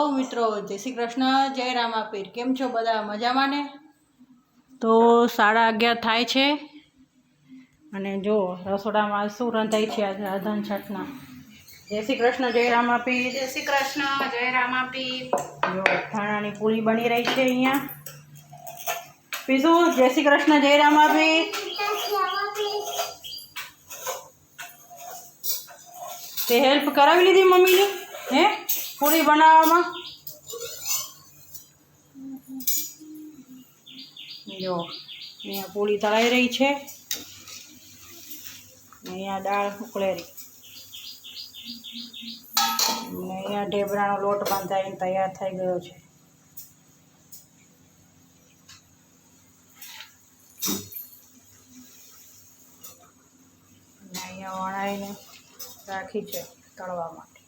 Hello મિત્રો જય શ્રી કૃષ્ણ જય રામાપીર. કેમ છો બધા? મજામાં ને? તો સાડા અગિયાર થાય છે. અને જો રસોડામાં શું રંધાય છે આજે અધન છઠના જય શ્રી કૃષ્ણ જય રામાપીર. જય શ્રી કૃષ્ણ જય રામાપીર. જો અથાણાની પૂરી બની રહી છે અહીંયા. પીઝું જય શ્રી કૃષ્ણ જય રામાપીર. તે હેલ્પ કરાવી લીધી મમ્મીની? હે? પૂરી બનાવવામાં? જો, અહીંયા પૂરી તળાઈ રહી છે. અહીંયા દાળ ઉકળેરી અહીંયા ઢેબરાનો લોટ બાંધાઈને તૈયાર થઈ ગયો છે. અહીંયા વણાઈને રાખી છે તળવા માટે.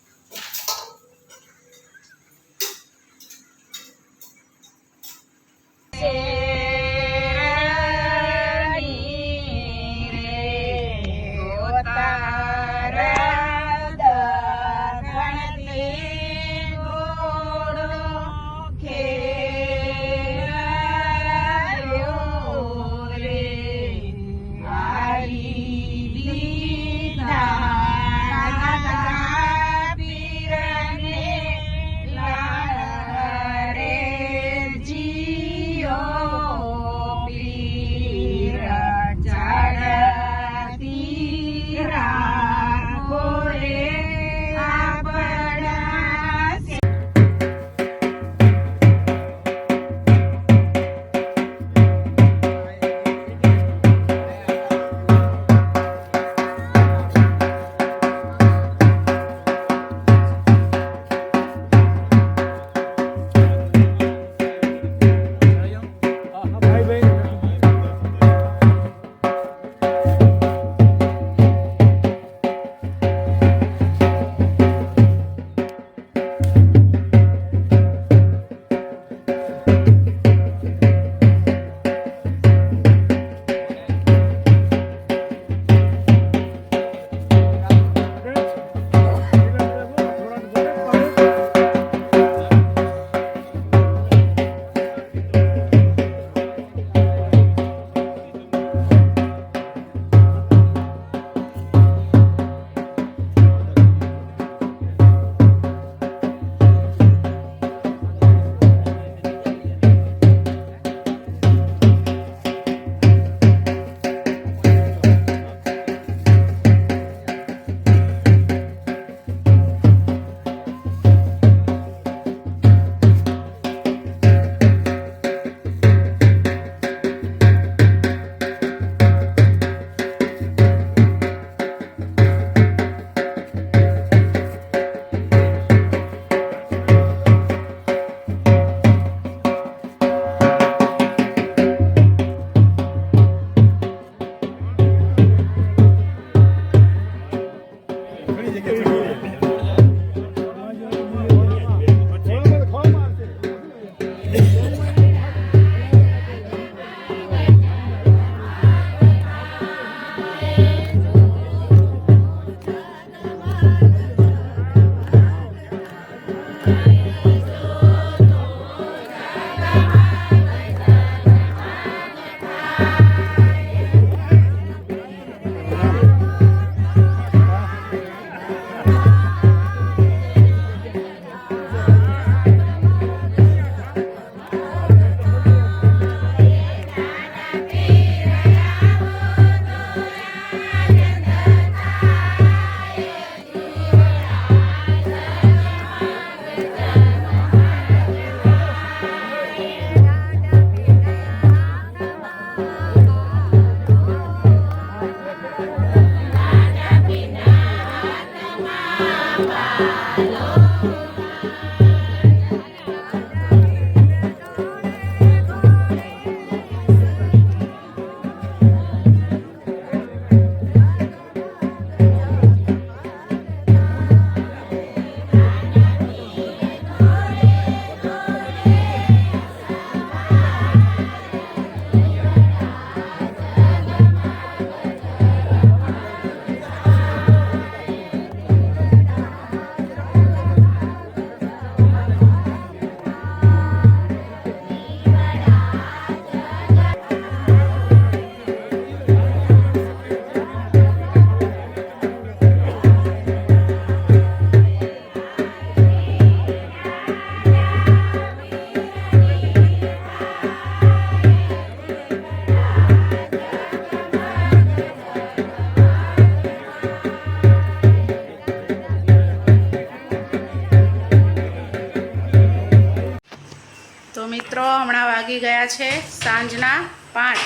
ગયા છે સાંજના પાંચ.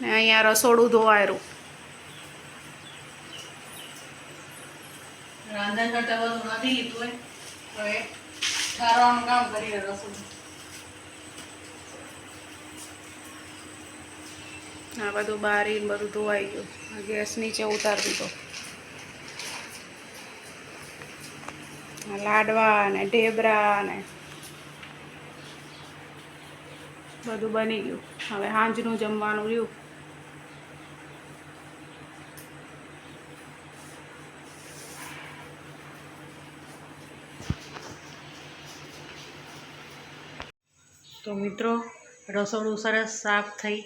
ને અહીંયા રસોડું ધોવાયેલું. રાંધણ કરતા બધું નથી લીધું હોય. ઠારવાનું કામ કરી રહ્યો આ બધું બારી બધું ધોવાઈ ગયું. ગેસ નીચે ઉતારી દીધો. લાડવા ને ઢેબરા ને બધું બની ગયું. હવે સાંજનું જમવાનું રહ્યું. તો મિત્રો, રસોડું સરસ સાફ થઈ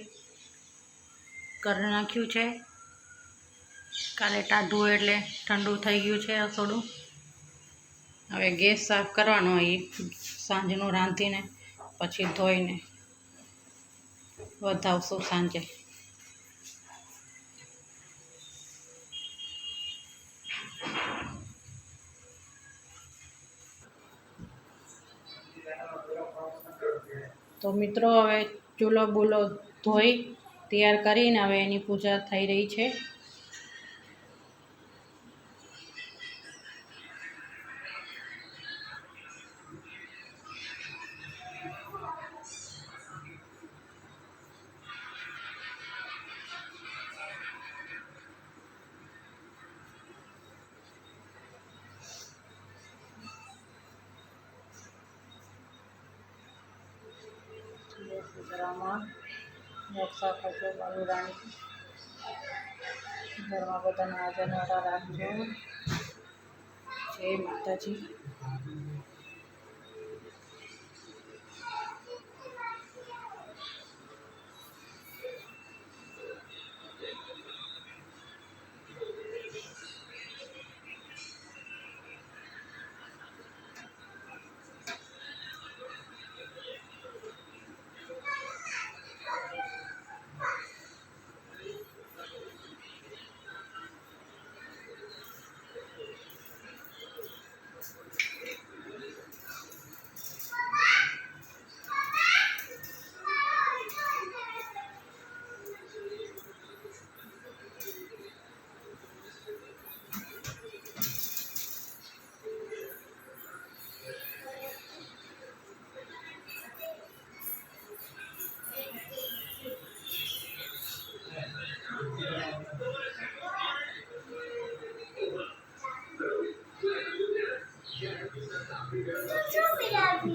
કરી નાખ્યું છે. કાલે ટાઢું એટલે ઠંડુ થઈ ગયું છે રસોડું. હવે ગેસ સાફ કરવાનો એ સાંજનું રાંધીને, પછી ધોઈને. વધાવશું સાંજે. તો મિત્રો, હવે ચૂલો બુલો ધોઈ, તૈયાર કરીને હવે એની પૂજા થઈ રહી છે. સીતારામમાં રક્ષા કરજો બાલુ રાણી ઘરમાં બધાને હાજર રાખજો. જય માતાજી.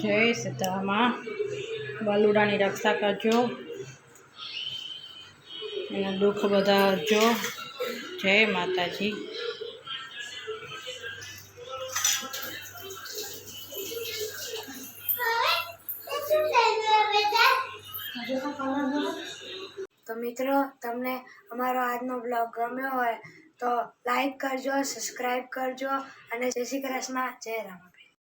જય સીતારામમાં બાલુડાની રક્ષા કરજો. એના દુઃખ બધા હરજો જય માતાજી. તો મિત્રો, તમને અમારો આજનો બ્લોગ ગમ્યો હોય તો લાઈક કરજો સબસ્ક્રાઈબ કરજો અને જય શ્રી કૃષ્ણ, જય રામ.